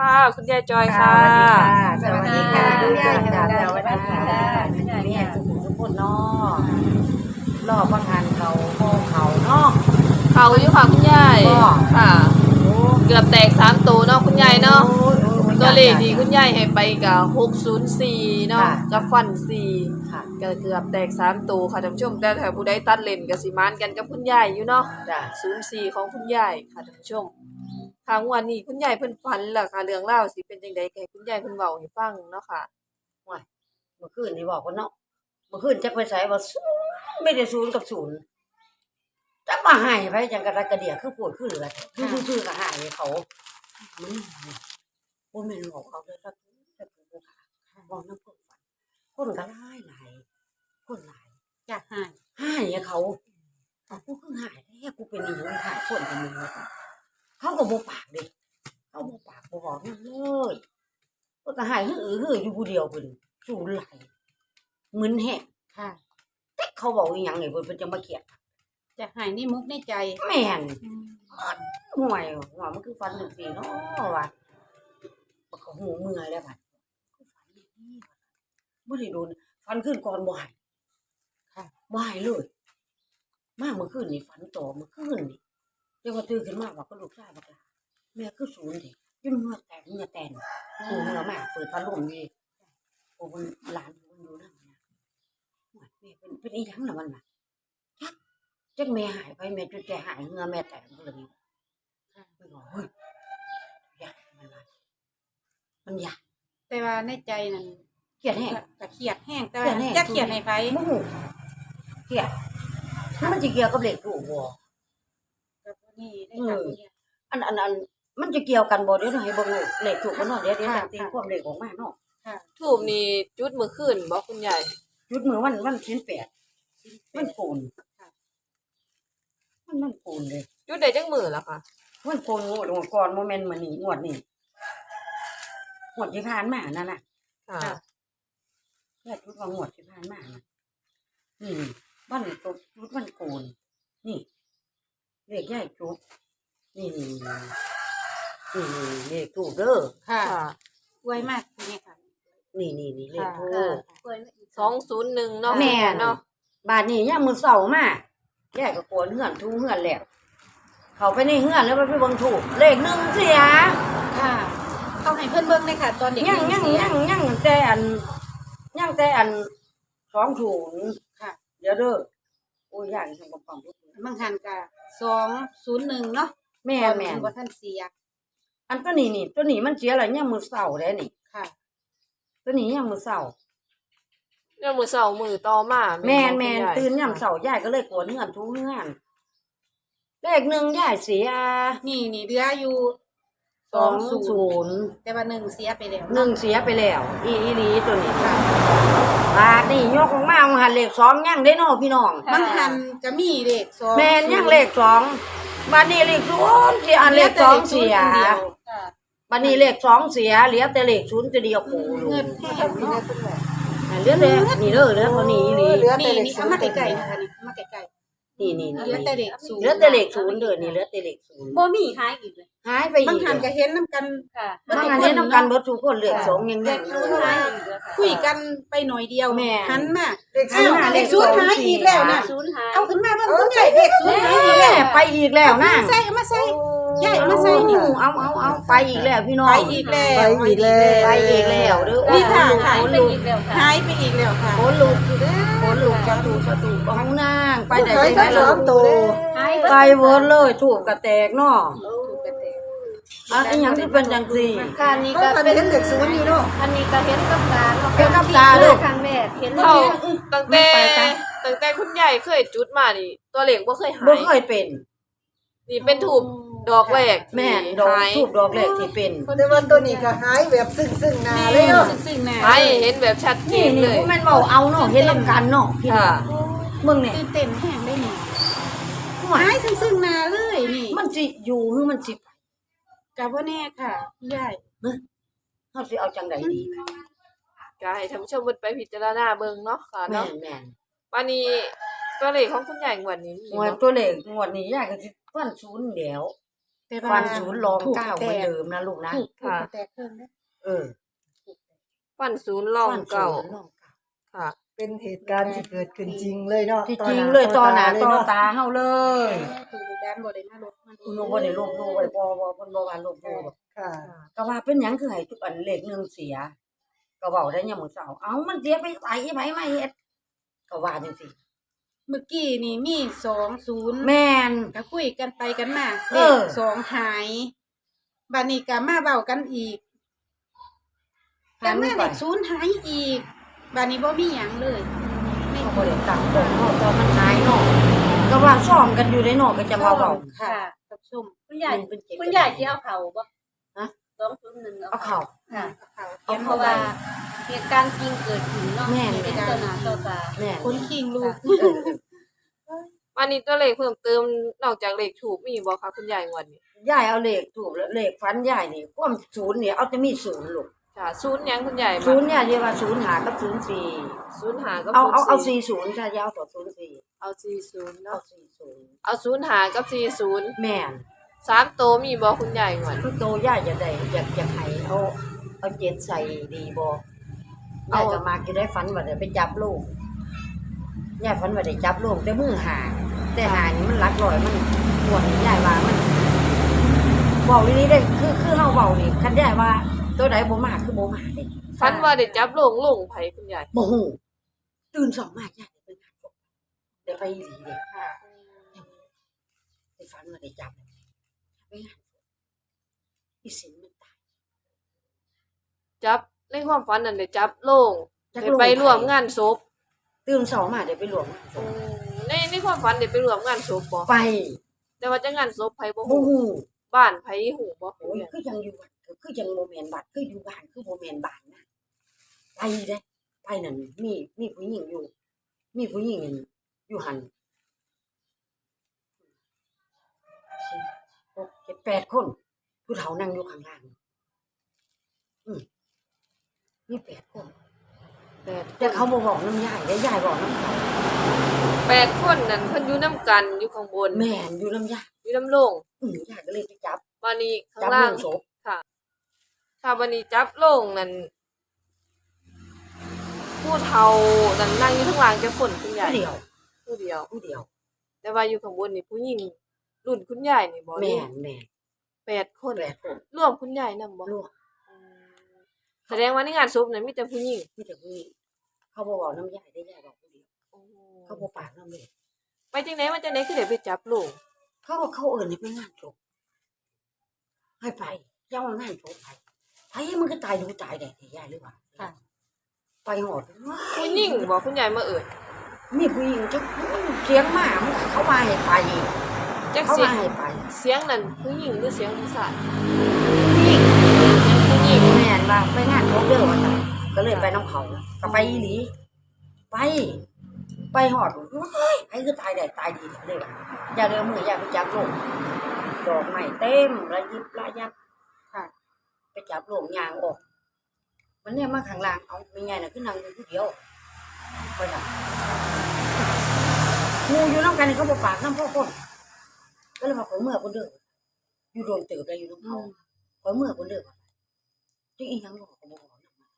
ค่ะ คุณยายจอยค่ะ สวัสดีค่ะสวัสดีค่ะสสวัวัสสดีดีค่ะค่ะแม่สุขุมทุกคนเนาะรอบประทานเขาโมเขาเนาะเขาอยู่ค่ะคุณยายบ่ค่ะโอ้เกือบแตกสามตัวเนาะคุณยายเนาะโอ้ยโอ้ยตัวเลขที่คุณยายให้ไปกับหกศูนย์สี่เนาะค่ะกับฟันสี่ค่ะก็เกือบแตกสามตัวค่ะท่านผู้ชม แต่ถ้าผู้ใดตัดเลนกับสิมานกันกับคุณยายอยู่เนาะจ้ะศูนย์สี่ของคุณยายค่ะท่านผู้ชม ทางวันนี้คุณยายเพิ่นฝันล่ะค่ะ เรื่องเล่าวสิเป็นจังได๋ให้คุณยายเพิ่นเว้าให้ฟังเนาะค่ะเมื่อคืนนี่บอกว่าเนาะเมื่อคืนจักไปใส่ว่าศูนย์ไม่ได้ศูนย์กับศูนย์จักมาใหายไปจังกระดกกระเดียคือปวดคือเหลือคือซื่อก็ใหายเขามันโอ้แม่นบอกเอาเลยถ้าถ้าถูกค่ะบอกน้ำคนฝันคนก็หลายหลายคนหลายอยากหายหายเขาเอากูคือหายแท้กูเป็นอีหยังหายคนเป็นมึงเลย เขาก็บ่ปากเดิเขาบ่ปากบ่บอกนั่นเลยเพิ่นก็หายหือหืออยู่ผู้เดียวเพิ่นสูนไหลมึนแฮะค่ะ แต่เขาบอกอีหยังนี่เพิ่นเพิ่นจะมาเขียนจะหายนี่มุกในใจแม่นห่วยว่ามันคือฟันหนึ่งปีเนาะว่ะมันก็หูเมื่อยแล้วบัดคือฟันอย่างนี้ว่ะบ่ได้โดนฟันขึ้นก่อนบ่หายค่ะบ่หายเลย มาเมื่อคืนนี่ฝันต่อเมื่อคืนนี่ เดี๋ยวมาตื่นขึ้นมาว่าก็ลูกชายบักหลาแม่คือศูนย์เด็กยุ่งเหงือแตกเหงือแตนหูเหงือมากเปิดพัดลมนี่โอ้มันหลานมันอยู่นั่นนะโอ้ยแม่เป็นเป็นอีหยังล่ะมันน่ะจักจักแม่หายไปแม่จนใจหายเหงือแม่แตกก็เลยไม่บอกเฮ้ยอยากมันว่ามันอยากแต่ว่าในใจนั่นเกลียดแห้งก็เครียดแห้งแต่เครีว่ายดแห้งจะเครียดให้ไฟโมโหเกลียดมันจะเกี่ยวกับเหล็กถูกบ่กับ นี่ได้ค่ะอืมอันอันอันมันจะเกี่ยวกันบ่เดี๋ยวให้เบิ่งเลยเลขถูกกันเนาะเดี๋ยวเดี๋ยวจะตีความเลขออกมาเนาะค่ะทูบนี่จุดมื้อคืนบ่คุณยายจุดมือวันวันชิ้นแปดมันโกนมันมันโกนเลยจุดได้จังมื้อล่ะค่ะมันโกนงวดงวดก่อนโมเมนต์มันนี่งวดนี่งวดที่ผ่านมานั่นน่ะค่ะแค่จุดว่างวดที่ผ่านมาน่ะนี่วันตกจุดมันโกนนี่ เลขใหญ่จุดนี่นี่นี่นี่นี่เลขถูกเด้อค่ะค่ะไวมากคุณแม่ค่ะนี่นี่นี่เลขถูค่ะกไวมากสองศูนย์หนึ่งเนาะแม่น เนาะบาดนี้ยามมือเสาร์มาแยกก็โกนเหือนทูเหือนแล้ว เขาไปในเหือนแล้วไปเบิ่งถูกเลขหนึ่งเสียค่ะเขาให้เพื่อนเบิ้งเลยค่ะ ตอนเด็กยังยังยังยังแต่อันยังแต่อันสองศูนย์ค่ะ เดี๋ยวเด้อโอ้ยยากจังบ่ฟังทุกคนบางทันกะ สองศูนย์หนึ่งเนาะแม่แม่นว่าท่านเสียอันตัวนี้นี่ ตัวนี้มันเสียแล้วยังมือเสาร์ได้นี่ ค่ะ ตัวนี้ยังมือเสาร์เนี่ยมื้อเช้ามื้อต่อมาแม่นบ่แม่นคุณยายตื่นยามเสาร์ยายก็เลยโกนเหือนทูเหือนเลขหนึ่งยายเสียนี่นี่เหลืออยู่สองศูนย์แต่ว่าหนึ่งเสียไปแล้วหนึ่งเสียไปแล้ว อีอีหลีตัวนี้ค่ะ บาทนี่ยกออกมาเอาหันเลขสองยังได้เนอพี่น้องบางทันก็มีเลขสองแมนยังเลขสองบาทนี้เลขศูนย์เสียอันเลขสองเสียค่ะบาทนี้เลขสองเสียเหลือแต่เลขศูนย์จะเดียวโคเงินแค่นี้นะเหลือแต่นี่เด้อเหลือเท่านี้อีหลีนี่นี่เอามาไกลๆนะคะนี่เอามาไกล นี่นี่ๆนี่เหลือแต่เลขศูนย์เหลือแต่เลขศูนย์เด้อนี่เหลือแต่เลขศูนย์บ่มีหายอีกเลยหายไปบางอีกทันก็เห็นน้ำกันค่ะบางอันนี้น้ำกันเบิดทุกคนเลขสองยังเลยังขศูนย์หายคุยกันไปหน่อยเดียวแม่หันมาเลขอ้าวเลขศูนย์หายอีกแล้วน่ะศูนย์หายเอาขึ้นมาเบิ่งคุณใส่เลขศูนย์หายอีกแล้วไปอีกแล้วนะ ใส่เอามาใส่ยา ยเอามาใส่นี่เอาเอาเอาไปอีกแล้วพี่น้องไปอีกแล้วไปอีกแล้วไปอีกแล้วเด้อนี่ค่ะหายไปอีกแล้วค่ะหายไปอีกแล้วค่ะโขนลุกโขนลุกจะถูกจะถูกของนางไปไหนขายไปทั้งสองตัวหายไปเวิร์ดเลยถูกกระแตกเนาะถูกกันเต็มอะอีหยังที่เป็นจังซี่การนี้ก็ก็พันเป็นเป็นเด็กศูนย์นี่เนาะอันนี้ก็เห็นกับตาเนาะเห็นกับตาลูกครั้งแรกเห็นเท่าเห็นตั้งแต่ตั้งแต่คุณยายเคยจุดมานี่ตัวเลขบ่เคยหาบ่ยเคยเป็น นี่เป็นถูก ดอกแรกแม่นดอกหายทูบดอกแรกที่เป็นแต่ว่าตัวนี้ก็หายแบบซึ่งซึ่งๆหนาเลยเนาะซึ่งๆน่ะหายเห็นแบบชัดเจนี่นนี่เลยบ่แม่นเว้าเอาเนาะเฮ็ดนํกันเนาะพี่น้อค่ะงมึงเนี่ยตื่นเต้นแห้งได้นี่หวาหายยซึ่งๆน่ะเลยนี่มันสิอยู่หรือมันสิกับว่าแน่ค่ะยายเฮาสิเอาจังไดดีก็ให้ท่านผู้ชมเพิ่นไปพิจารณาเบิ่งเนาะค่ะแม่เนาะนแม่นวันนี้ตัวเลขของคุณยายงวดนี้มีงวดเนาะตัวเลขงวดนี้ยายก็สิฟันศูนย์แล้ว แต่ว่าฟันศูนย์รองถูกเก้าเหแตมือนกเดิมนะลูกนะถูกถูกค่ะแตกเพิ่มนะเออฟันศูนย์รองฟันศูเก่านย์รองเก้าค่ะ เป็นเหตุการณ์ที่เกิดขึ้นจริงเลยเนาะที่จริงเลยต่อหน้าต่อตาเฮาเลยถูกด้านบ่ได้มาลดมาคุณลุงบ่ได้ลบดูบ่ได้บ่บ่เพิ่นบ่ว่าลบดูหรอกค่ะ ก็ว่าเป็นหยังคือให้ทุกอันเลขหนึงเสีย ก็เว้าได้ยามมื้อเช้าเอ้ามันเสียไปไสไผมาเฮ็ดก็ว่าจังซี่ เมื่อกี้นี่มีสองศูนย์แม่นก็คุยกันไปกันมาเอเลอขสองหายบัดนี้ก็มาเว้ากันอีกแต่มาเลขศูนย์หายอีกบัดนี้บ่มีหยังเลยในเขาบ่ได้ตั้งต้นเนาะตอนมันหายเนาะก็ว่าซ้อมกันอยู่ในเนาะก็จะมาเว้าค่ะท่านผู้ชมคุณยายเป็นเจ็ด คุณยายสิเอาเข่าบ่ฮะ สองศูนย์หนึ่งเอาเข้าค่ะเขาเพราะเขียนเอาไว้ว่าเหตุการณ์จริงเกิดขึ้นเนาะแม่เป็นต่อหน้าต่อตาแม่นคนคิงลูกเออวันนี้ตัวเลขเพิ่มเติมนอกจากเลขถูกมีบ่คะคุณยายงวดนี้ยายเอาเลขถูกแล้วเลขฟันยายนี่ความศูนย์เนี่ยเอาจะมีศูนย์ลูกค่ะศูนย์หยังคุณยายศูนย์เนี่ยเรียกว่าศูนย์หากับศูนย์สี่ศูนย์หากับเอาเอาเอาสี่สี่ศูนย์ถ้ายาวต่อศูนย์สี่เอาสี่ศูนย์เอาเนาะสี่ศูนย์เอาศูนย์หากับสี่ศูนย์แม่น สามตัวมีบ่คุณยายงวดคือโตยายจะได้อยากอยากให้เอาเอาเจ็ดใส่ดีบ่เอายายก็มาจะได้ฝันว่าได้ไปจับลูกยายฝันว่าได้จับลูกแต่มือหาแต่หานี่มันหลักร้อยมันปวดยายว่ามันเว้าอีนี้ได้คือคือเฮาเว้านี่คันยายว่า ตัวใดบ่มาคือบ่มาเด้ฟันว่าได้จับโลงลงไผคุณยายบ่ฮู้ตื่นสองมายายได้ไปงานศพได้ไปอีหลีเด้ค่ะไปฝันว่าได้จับ ไปงานศพอีสินมันตาย จับในความฝันนั่นได้จับโลงจักได้โลง ไปร่วมงานศพตื่นสองมาได้ไปรวมงานศพในในความฝันได้ไปร่วมงานศพบ่ไปแต่ว่าจะงานศพไผบ่บ่ฮู้ฮู้บ้านไผฮู้บ่คุโอ้ณยยายคือยังอยู่วัดคือยังโมเมนบัดคืออยู่บ้านคือโมเมนบ้านนะไปเด้ไปนั่นมีมีผู้หญิงอยู่ มีผู้หญิงอยู่หัน แปดคน ผู้เฒ่านั่งอยู่ข้างล่างอืมมีแปดคนแปดแต่เขาบ่บอกน้ำยายได้ยายบอกน้ำเขาแปดคนนั่นเพิ่นอยู่นํกันอยู่ข้างบนแม่นอยู่น้ำยายอยู่น้ำโลงอืมยายก็เลยไปจับวันนี้ข้างจับล่าเรื่งองศพถ้าวันนี้จับโลงนั่นผู้เฒ่านั่นนั่งอยู่ข้างล่างจะคนคุณยายผู้เดียวผู้เดียว ผู้เดียว แต่ว่าอยู่ข้างบนนี่ผู้หญิง รุ่นคุณยายนี่บ่แม่นแม่นแปดคนแปดคนรวมคุณยายนำบ่ลวกอืมแสดงว่าในงานศพนั้นมีแต่ผู้หญิงมีแต่ผู้หญิงเขาบ่บอกน้ำยายได้ยายบอกผู้เดียวเขาบ่ปากน้ำเลยไปจังได๋มาจังได๋คือได้ไปจับโลงเขาก็เขาเอิญให้ไปงานศพให้ไปเจ้างานศพไปไปมันก็ตายดูตายได้ที่ยายหรือเปล่าค่ะ ไปหอดว้ายผู้หญิงบ่คุณยายมาเอิ้นมีผู้หญิงจะเสียงหมามันก็เขามาให้ไป จักเขาเสียมางให้ไปเสียงนั้นผู้หญิงหรือเสียงผู้ชายผู้หญิงผู้หญิงแม่นว่าไปงานศพเด้อว่าซั่นก็เลยไปน้ำเขาก็ไปอีหลีไป ไปหอดเฮ้ยไอ้คือตายได้ตายดีเลยว่ะอย่าเดิมมืออย่าไปจับโลกดอกไม้เต็มระยิบระยับค่ะ ไปจับโลงยางออก มันเนี่ยมาข้างล่างเอาไม่ไงน่ะขึ้นนั่งอยู่ผู้เดียวไปทำงูอยู่น้ำกันนี่เขาบอกปากน้ำพ่อคน ก็เลยมาขอเมื่อคนเด้ออยู่โดนตืบได้อยู่น้ำเขาขอเมื่อคนเด้อที่อีหยังบอกก็บอกนำมา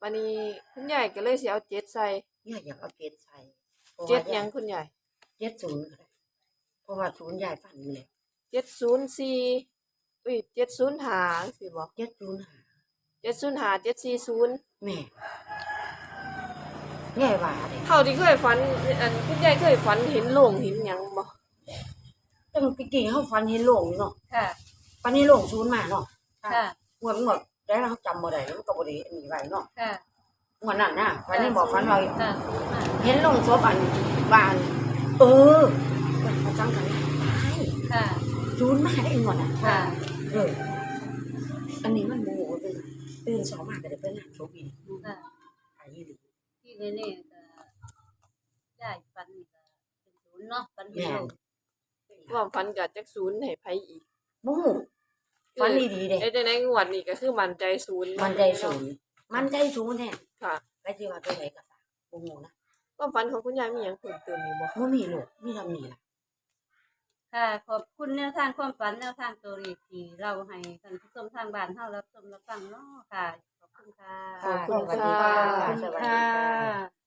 วันนี้คุณยายก็เลยสิเอาเจ็ดใส่เนี่ยอยากเอาเจ็ดใส่พราะว่าเจ็ดหยังคุณยายเจ็ดศูนย์ก็ได้เพราะว่าศูนย์ยายฝันนี่แหละเจ็ดศูนย์สี่อุ้ยเจ็ดศูนย์หาสิบอกเจ็ดศูนย์หาเจ็ดศูนย์หาเจ็ดสี่ศูนย์แม่ยายว่าเลยเท่าที่เคยฝันอันคุณยายเคยฝันเห็นโลงเห็นหยังบ่ แต่มันกี่เขาฝันเห็นโลงอยู่เนาะค่ะฝันเห็นโลงศูนมาเนาะค่ะงวดหมดได้แล้วเขาจำบ่ได้แล้วมันก็บ่ได้อันนี้ไว้เนาะค่ะงวดนั้นน่ะฝันนี่บอกฝันว่าค่ะเห็นลงศพอันบานเออมันจังกันตายค่ะศูนมาได้งวดน่ะค่ะเอออันนี้มันโมโหเลยตื่นสองมาก็ได้ไปงานศพอีค่ะตายอีหลีที่นี่ๆก็ยายฟันก็เป็นศูนย์เนาะฟันเห็นแม่โลนก ความฝันกับจักศูนย์ให้ไผอีกโมโหฝันดีๆเด้ไอ้แต่ในงวดนี้ก็คือมั่นใจศูนย์มันใจศูนย์มันใจศูนย์แท้ค่ะไปที่ว่าตัวไหนก็ตามโมโหนะความฝันของคุณยายมีหยังเพิ่มเติมอีกบ่บ่มีลูกมีทำนี่ล่ะค่ะขอบคุณแนวทางความฝันแนวทางตัวเลขที่เราให้ท่านผู้ชมทางบ้านเฮารับชมรับฟังเนาะค่ะ ขอบคุณค่ะค่ะขอบคุณสวัสดีค่ะขอบคุณสวัสดีค่ะ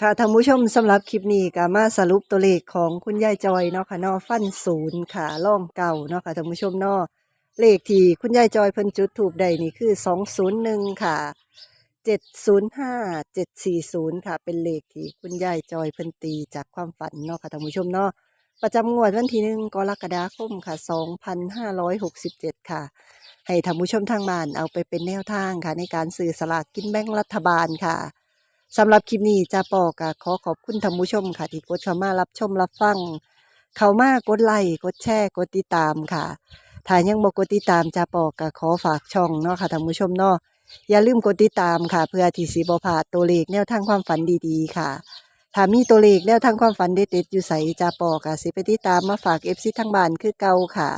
ค่ะท่านผู้ชมสำหรับคลิปนี้ก็มาสรุปตัวเลขของคุณยายจอยเนาะค่ะเนาะฟันศูนย์ค่ะล่องเก่าเนาะค่ะท่านผู้ชมเนาะเลขที่คุณยายจอยเพิ่นจุดถูกใดนี่คือสองศูนย์หนึ่งค่ะเจ็ดศูนย์ห้าเจ็ดสี่ศูนย์ค่ะ เป็นเลขที่คุณยายจอยเพิ่นตีจากความฝันเนาะค่ะท่านผู้ชมเนาะประจำงวดวันที่หนึ่งกรกฎาคมค่ะสองพันห้าร้อยหกสิบเจ็ดค่ะ ให้ท่านผู้ชมทางบ้านเอาไปเป็นแนวทางค่ะ ในการซื้อสลากกินแบ่งรัฐบาลค่ะ สำหรับคลิปนี้จะปอกะขอขอบคุณท่านผู้ชมค่ะ ที่กดเข้ามารับชมรับฟัง เข้ามากดไลค์กดแชร์กดติดตามค่ะถ้ายังบ่กดติดตามจะปอกะขอฝากช่องเนาะค่ะท่านผู้ชมเนาะอย่าลืมกดติดตามค่ะ เพื่อที่สิบ่พลาดตัวเลขแนวทางความฝันดีๆค่ะถ้ามีตัวเลขแนวทางความฝันเด็ดๆอยู่ใส่จะปอกะสิไปติดตามมาฝาก FC ทางบ้านคือเก่าค่ะ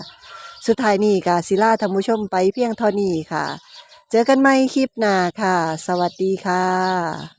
สุดท้ายนี้กาศิลาท่านผู้ชมไปเพียงเท่านี้ค่ะ เจอกันใหม่คลิปหน้าค่ะ สวัสดีค่ะ